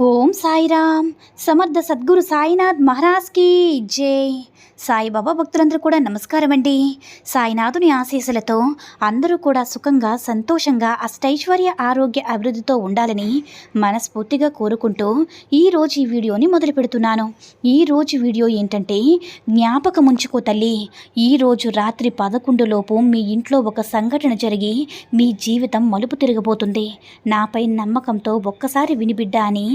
Om Sairam. సమర్థ సద్గురు సాయినాథ్ మహారాజ్కి జై. సాయిబాబా భక్తులందరూ కూడా నమస్కారం అండి సాయినాథుని ఆశీస్సులతో అందరూ కూడా సుఖంగా సంతోషంగా అష్టైశ్వర్య ఆరోగ్య అభివృద్ధితో ఉండాలని మనస్ఫూర్తిగా కోరుకుంటూ ఈరోజు ఈ వీడియోని మొదలు పెడుతున్నాను. ఈరోజు వీడియో ఏంటంటే జ్ఞాపకం ఉంచుకో తల్లి. ఈరోజు రాత్రి పదకొండు లోపు మీ ఇంట్లో ఒక సంఘటన జరిగి మీ జీవితం మలుపు తిరగబోతుంది. నాపై నమ్మకంతో ఒక్కసారి వినిబిడ్డ అని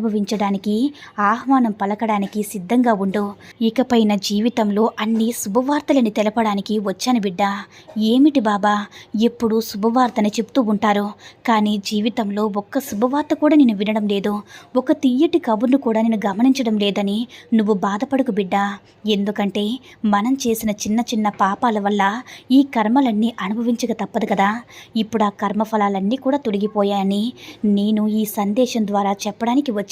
అనుభవించడానికి ఆహ్వానం పలకడానికి సిద్ధంగా ఉండు. ఇకపైన జీవితంలో అన్ని శుభవార్తలని తెలపడానికి వచ్చాను బిడ్డ. ఏమిటి బాబా? ఎప్పుడు శుభవార్తని చెప్తూ ఉంటారు. కానీ జీవితంలో ఒక్క శుభవార్త కూడా నేను వినడం లేదు. ఒక తీయటి కబుర్ను కూడా నేను గమనించడం లేదని నువ్వు బాధపడకు బిడ్డ. ఎందుకంటే మనం చేసిన చిన్న చిన్న పాపాల వల్ల ఈ కర్మలన్నీ అనుభవించక తప్పదు కదా. ఇప్పుడు ఆ కర్మఫలాలన్నీ కూడా తొలగిపోయాయని నేను ఈ సందేశం ద్వారా చెప్పడానికి వచ్చాను.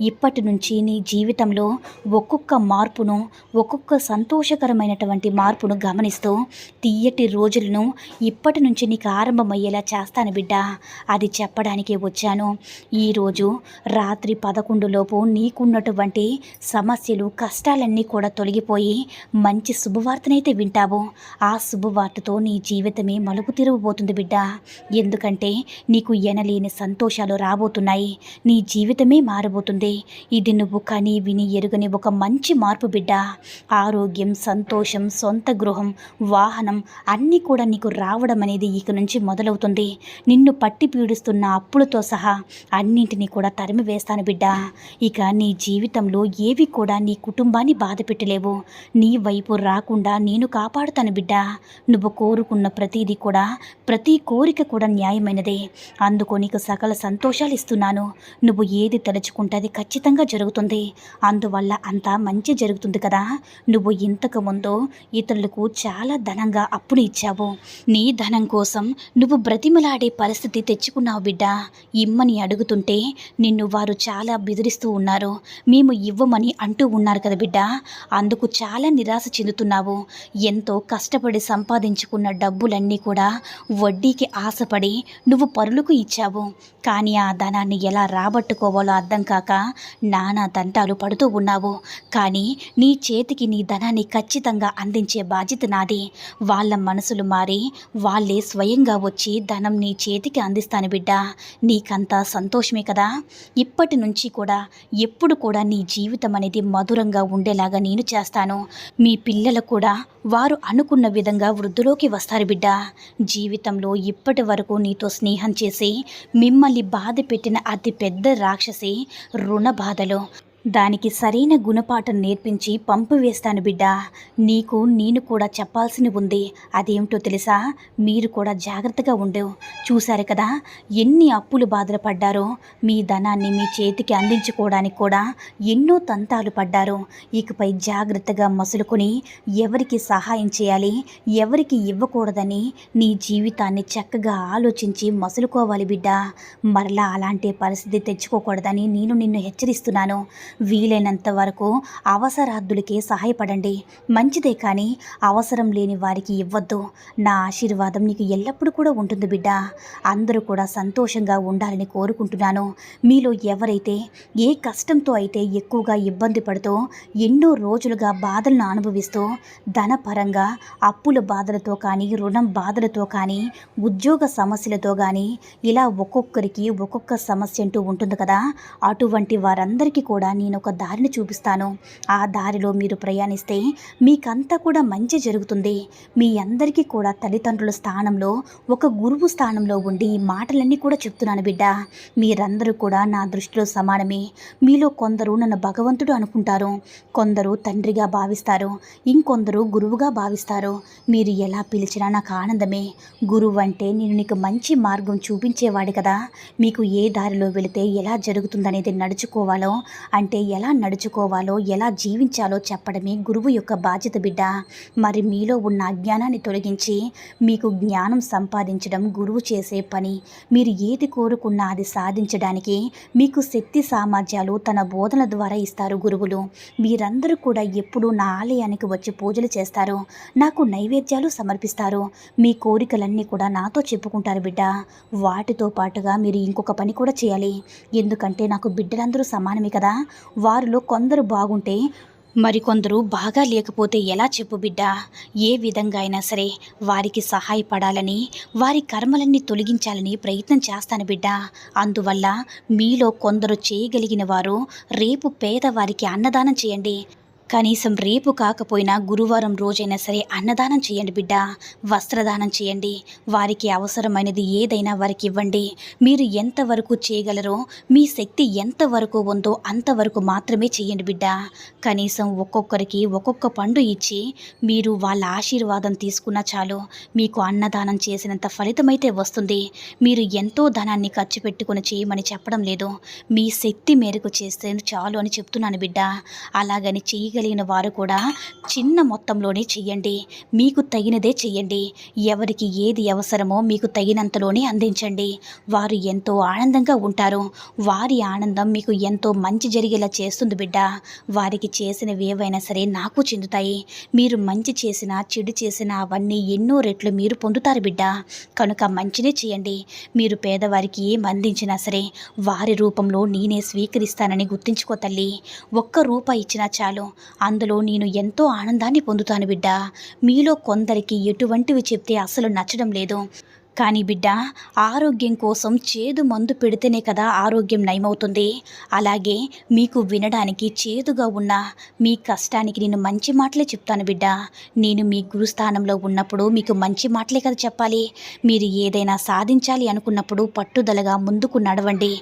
ఇప్పటి నుంచి నీ జీవితంలో ఒక్కొక్క మార్పును ఒక్కొక్క సంతోషకరమైనటువంటి మార్పును గమనిస్తూ తీయటి రోజులను ఇప్పటి నుంచి నీకు ఆరంభమయ్యేలా చేస్తాను బిడ్డ. అది చెప్పడానికే వచ్చాను. ఈరోజు రాత్రి పదకొండులోపు నీకున్నటువంటి సమస్యలు కష్టాలన్నీ కూడా తొలగిపోయి మంచి శుభవార్తనైతే వింటావు. ఆ శుభవార్తతో నీ జీవితమే మలుపు తిరగబోతుంది బిడ్డ. ఎందుకంటే నీకు ఎనలేని సంతోషాలు రాబోతున్నాయి. నీ జీవితమే మారబోతుంది. ఇది నువ్వు కని విని ఎరుగని ఒక మంచి మార్పు బిడ్డ. ఆరోగ్యం సంతోషం సొంత గృహం వాహనం అన్నీ కూడా నీకు రావడం అనేది ఇక నుంచి మొదలవుతుంది. నిన్ను పట్టి పీడిస్తున్న అప్పులతో సహా అన్నింటినీ కూడా తరిమి వేస్తాను బిడ్డ. ఇక నీ జీవితంలో ఏవి కూడా నీ కుటుంబాన్ని బాధ పెట్టలేవు. నీ వైపు రాకుండా నేను కాపాడుతాను బిడ్డ. నువ్వు కోరుకున్న ప్రతిదీ కూడా ప్రతి కోరిక కూడా న్యాయమైనదే. అందుకో నీకు సకల సంతోషాలు ఇస్తున్నాను. నువ్వు ఏది తలుచుకుంటే అది ఖచ్చితంగా జరుగుతుంది. అందువల్ల అంతా మంచి జరుగుతుంది కదా. నువ్వు ఇంతకు ముందు ఇతరులకు చాలా ధనంగా అప్పులు ఇచ్చావు. నీ ధనం కోసం నువ్వు బ్రతిమలాడే పరిస్థితి తెచ్చుకున్నావు బిడ్డ. ఇమ్మని అడుగుతుంటే నిన్ను వారు చాలా బెదిరిస్తూ ఉన్నారు. మేము ఇవ్వమని అంటూ ఉన్నారు కదా బిడ్డ. అందుకు చాలా నిరాశ చెందుతున్నావు. ఎంతో కష్టపడి సంపాదించుకున్న డబ్బులన్నీ కూడా వడ్డీకి ఆశపడి నువ్వు పరులకు ఇచ్చావు. కానీ ఆ ధనాన్ని ఎలా రాబట్టుకోవాలో అర్థం కాక నానా దంటాలు పడుతూ ఉన్నావు. కానీ నీ చేతికి నీ ధనాన్ని ఖచ్చితంగా అందించే బాధ్యత నాది. వాళ్ళ మనసులు మారి వాళ్ళే స్వయంగా వచ్చి ధనం నీ చేతికి అందిస్తాను బిడ్డ. నీకంతా సంతోషమే కదా. ఇప్పటి నుంచి కూడా ఎప్పుడు కూడా నీ జీవితం అనేది మధురంగా ఉండేలాగా నేను చేస్తాను. మీ పిల్లలు కూడా వారు అనుకున్న విధంగా వృద్ధిలోకి వస్తారు బిడ్డ. జీవితంలో ఇప్పటి వరకు నీతో స్నేహం చేసి మిమ్మల్ని బాధ పెట్టిన అతి పెద్ద రాక్షసి రుణ బాధలో దానికి సరైన గుణపాఠం నేర్పించి పంపు వేస్తాను బిడ్డా. నీకు నేను కూడా చెప్పాల్సి ఉంది. అదేమిటో తెలుసా? మీరు కూడా జాగ్రత్తగా ఉండు. చూశారు కదా ఎన్ని అప్పులు బాధలు పడ్డారో. మీ ధనాన్ని మీ చేతికి అందించుకోవడానికి కూడా ఎన్నో తంతాలు పడ్డారు. ఇకపై జాగ్రత్తగా మసులుకొని ఎవరికి సహాయం చేయాలి ఎవరికి ఇవ్వకూడదని నీ జీవితాన్ని చక్కగా ఆలోచించి మసులుకోవాలి బిడ్డా. మరలా అలాంటి పరిస్థితి తెచ్చుకోకూడదని నేను నిన్ను హెచ్చరిస్తున్నాను. వీలైనంత వరకు అవసరార్థులకే సహాయపడండి. మంచిదే కానీ అవసరం లేని వారికి ఇవ్వద్దు. నా ఆశీర్వాదం నీకు ఎల్లప్పుడూ కూడా ఉంటుంది బిడ్డ. అందరూ కూడా సంతోషంగా ఉండాలని కోరుకుంటున్నాను. మీలో ఎవరైతే ఏ కష్టంతో అయితే ఎక్కువగా ఇబ్బంది పడుతూ ఎన్నో రోజులుగా బాధలను అనుభవిస్తూ ధనపరంగా అప్పుల బాధలతో కానీ రుణం బాధలతో కానీ ఉద్యోగ సమస్యలతో కానీ ఇలా ఒక్కొక్కరికి ఒక్కొక్క సమస్య అంటూ ఉంటుంది కదా. అటువంటి వారందరికీ కూడా నేను ఒక దారిని చూపిస్తాను. ఆ దారిలో మీరు ప్రయాణిస్తే మీకంతా కూడా మంచి జరుగుతుంది. మీ అందరికీ కూడా తల్లిదండ్రుల స్థానంలో ఒక గురువు స్థానంలో ఉండి ఈ మాటలన్నీ కూడా చెప్తున్నాను బిడ్డ. మీరందరూ కూడా నా దృష్టిలో సమానమే. మీలో కొందరు నన్ను భగవంతుడు అనుకుంటారు. కొందరు తండ్రిగా భావిస్తారు. ఇంకొందరు గురువుగా భావిస్తారు. మీరు ఎలా పిలిచినా నాకు ఆనందమే. గురువు అంటే నేను నీకు మంచి మార్గం చూపించేవాడి కదా. మీకు ఏ దారిలో వెళితే ఎలా జరుగుతుందనేది నడుచుకోవాలో అంటే అంటే ఎలా నడుచుకోవాలో ఎలా జీవించాలో చెప్పడమే గురువు యొక్క బాధ్యత బిడ్డ. మరి మీలో ఉన్న అజ్ఞానాన్ని తొలగించి మీకు జ్ఞానం సంపాదించడం గురువు చేసే పని. మీరు ఏది కోరుకున్నా అది సాధించడానికి మీకు శక్తి సామర్థ్యాలు తన బోధన ద్వారా ఇస్తారు గురువులు. మీరందరూ కూడా ఎప్పుడూ నా ఆలయానికి వచ్చి పూజలు చేస్తారు. నాకు నైవేద్యాలు సమర్పిస్తారు. మీ కోరికలన్నీ కూడా నాతో చెప్పుకుంటారు బిడ్డ. వాటితో పాటుగా మీరు ఇంకొక పని కూడా చేయాలి. ఎందుకంటే నాకు బిడ్డలందరూ సమానమే కదా. వారిలో కొందరు బాగుంటే మరికొందరు బాగా లేకపోతే ఎలా చెప్పు బిడ్డ? ఏ విధంగా అయినా సరే వారికి సహాయపడాలని వారి కర్మలన్నీ తొలగించాలని ప్రయత్నం చేస్తాను బిడ్డ. అందువల్ల మీలో కొందరు చేయగలిగిన వారు రేపు పేదవారికి అన్నదానం చేయండి. కనీసం రేపు కాకపోయినా గురువారం రోజైనా సరే అన్నదానం చేయండి బిడ్డ. వస్త్రదానం చేయండి. వారికి అవసరమైనది ఏదైనా వారికి ఇవ్వండి. మీరు ఎంతవరకు చేయగలరో మీ శక్తి ఎంతవరకు ఉందో అంతవరకు మాత్రమే చేయండి బిడ్డ. కనీసం ఒక్కొక్కరికి ఒక్కొక్క పండు ఇచ్చి మీరు వాళ్ళ ఆశీర్వాదం తీసుకున్నా చాలు. మీకు అన్నదానం చేసినంత ఫలితమైతే వస్తుంది. మీరు ఎంతో ధనాన్ని ఖర్చు పెట్టుకుని చేయమని చెప్పడం లేదు. మీ శక్తి మేరకు చేస్తే చాలు అని చెప్తున్నాను బిడ్డ. అలాగని చేయగలిగిన వారు కూడా చిన్న మొత్తంలోనే చెయ్యండి. మీకు తగినదే చెయ్యండి. ఎవరికి ఏది అవసరమో మీకు తగినంతలోనే అందించండి. వారు ఎంతో ఆనందంగా ఉంటారు. వారి ఆనందం మీకు ఎంతో మంచి జరిగేలా చేస్తుంది బిడ్డ. వారికి చేసినవి ఏవైనా సరే నాకు చెందుతాయి. మీరు మంచి చేసినా చెడు చేసినా అవన్నీ ఎన్నో రెట్లు మీరు పొందుతారు బిడ్డ. కనుక మంచినే చేయండి మీరు పేదవారికి ఏం అందించినా సరే వారి రూపంలో నేనే స్వీకరిస్తానని గుర్తుంచుకో తల్లి. ఒక్క రూపాయి ఇచ్చినా చాలు. అందులో నేను ఎంతో ఆనందాన్ని పొందుతాను బిడ్డ. మీలో కొందరికి ఎటువంటివి చెప్తే అసలు నచ్చడం లేదు. కానీ బిడ్డ ఆరోగ్యం కోసం చేదు మందు పెడితేనే కదా ఆరోగ్యం నయమవుతుంది. అలాగే మీకు వినడానికి చేదుగా ఉన్న మీ కష్టానికి నేను మంచి మాటలే చెప్తాను బిడ్డ. నేను మీ గురుస్థానంలో ఉన్నప్పుడు మీకు మంచి మాటలే కదా చెప్పాలి. మీరు ఏదైనా సాధించాలి అనుకున్నప్పుడు పట్టుదలగా ముందుకు నడవండి.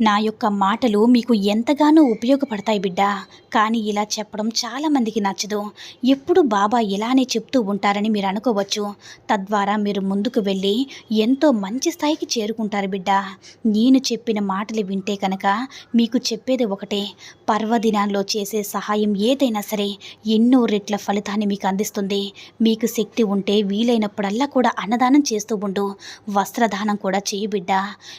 నా యొక్క మాటలు మీకు ఎంతగానో ఉపయోగపడతాయి బిడ్డ. కానీ ఇలా చెప్పడం చాలామందికి నచ్చదు. ఎప్పుడు బాబా ఇలానే చెప్తూ ఉంటారని మీరు అనుకోవచ్చు. తద్వారా మీరు ముందుకు వెళ్ళి ఎంతో మంచి స్థాయికి చేరుకుంటారు బిడ్డ. నేను చెప్పిన మాటలు వింటే కనుక మీకు చెప్పేది ఒకటే. పర్వదినాల్లో చేసే సహాయం ఏదైనా సరే ఎన్నో రెట్ల ఫలితాన్ని మీకు అందిస్తుంది. మీకు శక్తి ఉంటే వీలైనప్పుడల్లా కూడా అన్నదానం చేస్తూ ఉండు. వస్త్రదానం కూడా చేయి బిడ్డ.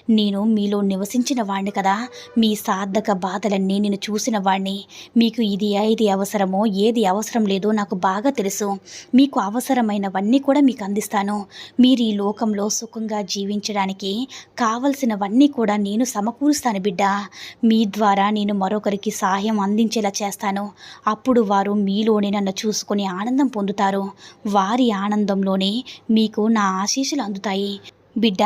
నేను మీలో నివసించిన వాడిని కదా. మీ సార్థక బాధలన్నీ నేను చూసిన వాడిని మీకు ఇది ఏది అవసరమో ఏది అవసరం లేదో నాకు బాగా తెలుసు. మీకు అవసరమైనవన్నీ కూడా మీకు అందిస్తాను. మీరు ఈ లోకంలో సుఖంగా జీవించడానికి కావలసినవన్నీ కూడా నేను సమకూరుస్తాను బిడ్డ. మీ ద్వారా నేను మరొకరికి సహాయం అందించేలా చేస్తాను. అప్పుడు వారు మీలోనే నన్ను చూసుకొని ఆనందం పొందుతారు. వారి ఆనందంలోనే మీకు నా ఆశీస్సులు అందుతాయి. బిడ్డ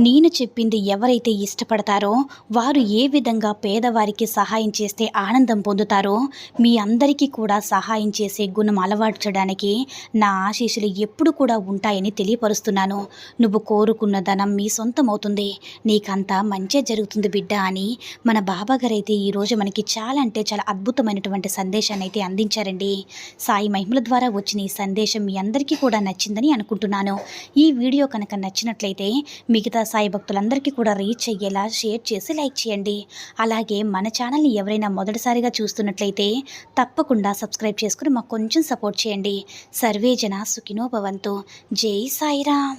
నేను చెప్పింది ఎవరైతే ఇష్టపడతారో వారు ఏ విధంగా పేదవారికి సహాయం చేస్తే ఆనందం పొందుతారో మీ అందరికీ కూడా సహాయం చేసే గుణం అలవార్చడానికి నా ఆశీస్సులు ఎప్పుడు కూడా ఉంటాయని తెలియపరుస్తున్నాను. నువ్వు కోరుకున్న ధనం మీ సొంతమవుతుంది. నీకంతా మంచే జరుగుతుంది బిడ్డ అని మన బాబాగారు అయితే ఈరోజు మనకి చాలా అంటే చాలా అద్భుతమైనటువంటి సందేశాన్ని అయితే అందించారండి. సాయి మహిమల ద్వారా వచ్చిన ఈ సందేశం మీ అందరికీ కూడా నచ్చిందని అనుకుంటున్నాను. ఈ వీడియో కనుక నచ్చినట్లయితే మిగతా సాయి భక్తులందరికీ కూడా రీచ్ అయ్యేలా షేర్ చేసి లైక్ చేయండి. అలాగే మన ఛానల్ని ఎవరైనా మొదటిసారిగా చూస్తున్నట్లయితే తప్పకుండా సబ్స్క్రైబ్ చేసుకుని మాకు కొంచెం సపోర్ట్ చేయండి. సర్వేజన సుఖినో భవంతు. జై సాయిరామ్.